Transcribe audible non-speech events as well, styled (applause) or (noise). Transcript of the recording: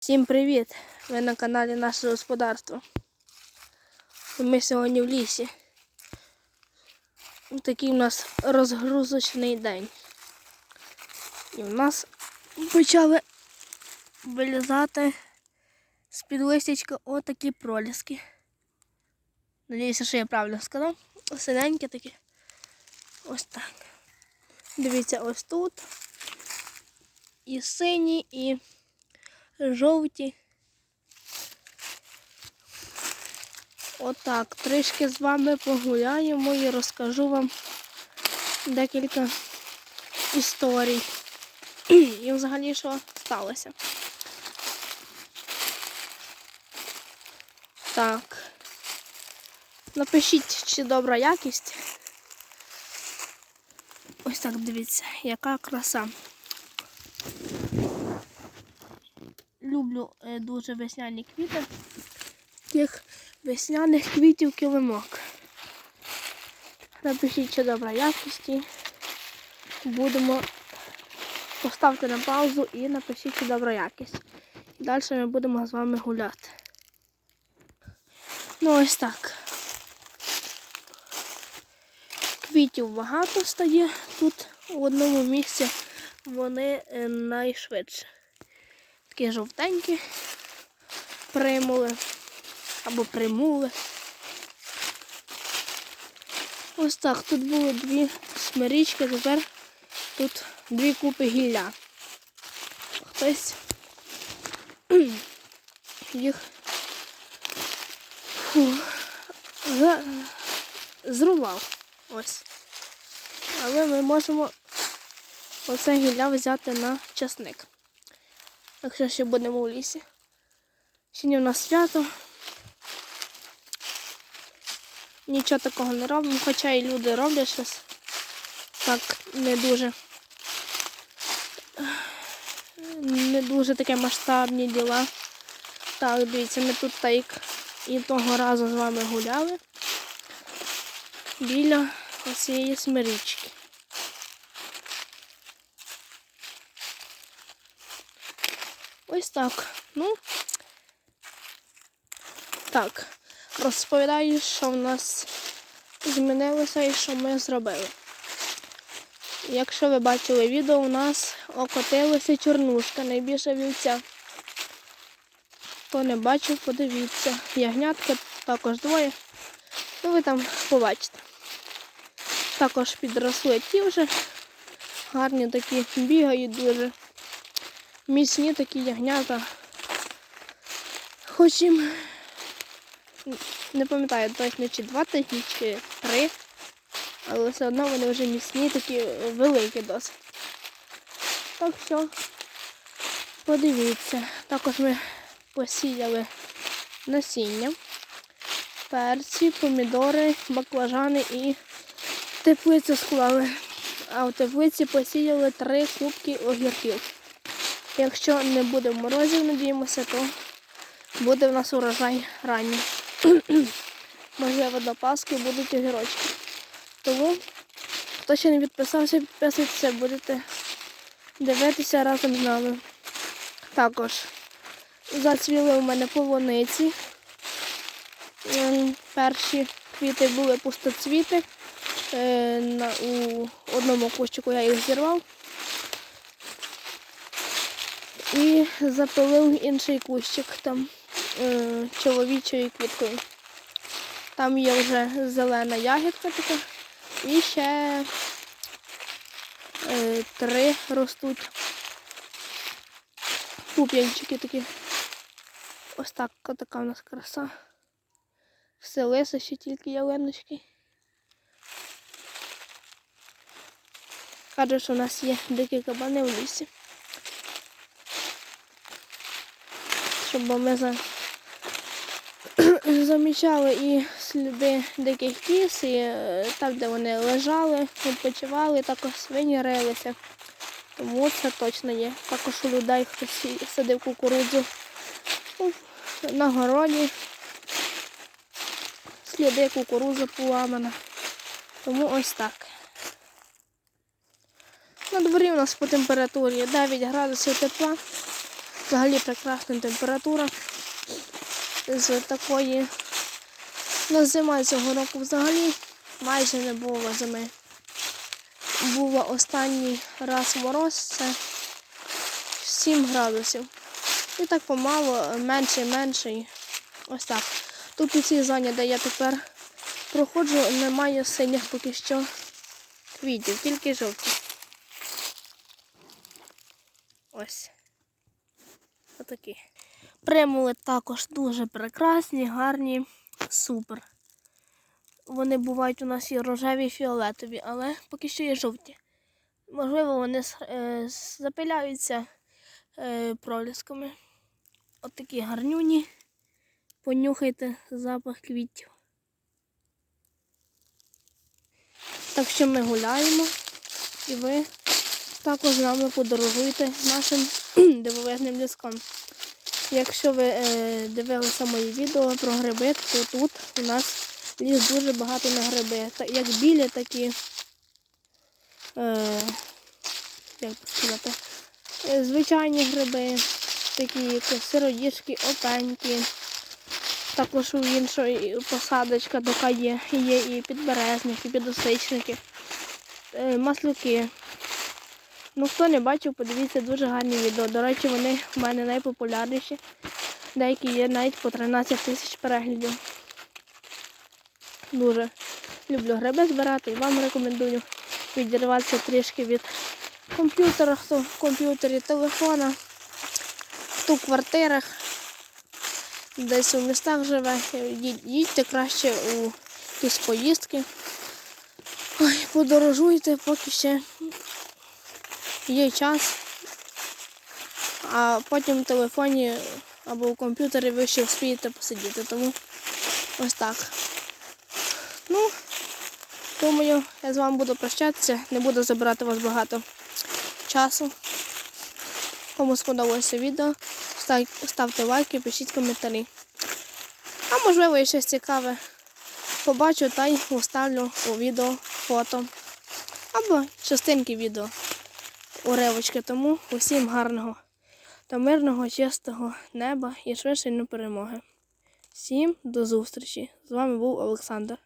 Всім привіт! Ви на каналі Наше Господарство. Ми сьогодні в лісі. Такий у нас розгрузочний день. І в нас почали вилізати з-під листячка отакі проліски. Надіюся, що я правильно сказав. Синенькі такі. Ось так. Дивіться, ось тут. І сині, і жовті. Отак, трішки з вами погуляємо і розкажу вам декілька історій. І взагалі, що сталося. Так. Напишіть, чи добра якість. Ось так дивіться, яка краса. Люблю е, дуже весняні квіти. Тих весняних квітів килимок. Напишіть, чи добра якісті. Будемо поставте на паузу і напишіть, чи добра якість. І далі ми будемо з вами гуляти. Ну ось так. Квітів багато стає тут в одному місці. Вони е, найшвидше такі жовтенькі примули або примули. Ось так, тут було дві смирічки, тепер тут дві купи гілля. Хтось (clears throat) їх фу, за- зрубав. Ось. Але ми можемо оце гілля взяти на часник. Якщо ще будемо в лісі. Сьогодні в нас свято. Нічого такого не робимо, хоча і люди роблять щось так не дуже не дуже таке масштабні діла. Так, дивіться, ми тут так і того разу з вами гуляли біля цієї смирічки. Ось так. Ну, так, розповідаю, що в нас змінилося і що ми зробили. Якщо ви бачили відео, у нас окотилася чорнушка, найбільша вівця. Хто не бачив, подивіться. Ягнятки також двоє. Ну ви там побачите. Також підросли ті вже. Гарні такі бігають дуже міцні такі ягнята. Хоч їм не пам'ятаю точно чи два тижні, чи три, але все одно вони вже міцні, такі великі досить. Так що подивіться. Також ми посіяли насіння, перці, помідори, баклажани і теплицю склали. А в теплиці посіяли три кубки огірків. Якщо не буде морозів, надіємося, то буде в нас урожай ранній. (clears throat) Можливо, до Пасхи будуть огірочки. Тому, хто ще не підписався, підписуйтеся, будете дивитися разом з нами. Також зацвіли у мене полуниці. Ем, Перші квіти були пустоцвіти. Е, У одному кущику я їх зірвав і запилив інший кущик там е, чоловічою квіткою. Там є вже зелена ягідка така. І ще е, три ростуть пуп'янчики такі. Ось так така у нас краса. Все лисе, ще тільки ялиночки. Каже, що у нас є дикі кабани в лісі. Щоб ми за... (clears throat) замічали і сліди диких кіз, і е, там, де вони лежали, відпочивали, також свині рилися. Тому це точно є. Також у людей хтось садив кукурудзу на городі. Сліди кукурудза поламана. Тому ось так. На дворі у нас по температурі 9 градусів тепла. Взагалі прекрасна температура. З такої на зима цього року взагалі майже не було зими. Був останній раз мороз, це 7 градусів. І так помало, менше. І ось так. Тут у цій зоні, де я тепер проходжу, немає синіх поки що квітів, тільки жовті. Ось. Отакі. Примули також дуже прекрасні, гарні, супер. Вони бувають у нас і рожеві, і фіолетові, але поки що є жовті. Можливо, вони е, запиляються е, пролісками. От такі гарнюні. Понюхайте запах квітів. Так що ми гуляємо і ви також нами подорожуєте нашим (clears throat) дивовижним ліском. Якщо ви е, дивилися мої відео про гриби, то тут у нас ліс дуже багато на гриби. Як білі, такі, е, як сказати, звичайні гриби, такі як сироїжки, опеньки. Також у іншої посадочка така є. Є і підберезники, і підосичники, е, маслюки. Ну, хто не бачив, подивіться дуже гарні відео. До речі, вони в мене найпопулярніші. Деякі є навіть по 13 тисяч переглядів. Дуже люблю гриби збирати і вам рекомендую відірватися трішки від комп'ютера, хто в комп'ютері, телефона, хто в квартирах, десь у містах живе. Їдьте краще у якісь поїздки. Ой, подорожуйте, поки ще є час. А потім в телефоні або в комп'ютері ви ще вспієте посидіти. Тому ось так. Ну, думаю, я з вами буду прощатися, не буду забирати вас багато часу. Кому сподобалося відео, став- ставте лайки, пишіть коментарі. А можливо, я щось цікаве побачу та й уставлю у відео фото. Або частинки відео уривочки. Тому усім гарного та мирного, чистого неба і швидшої перемоги. Всім до зустрічі! З вами був Олександр.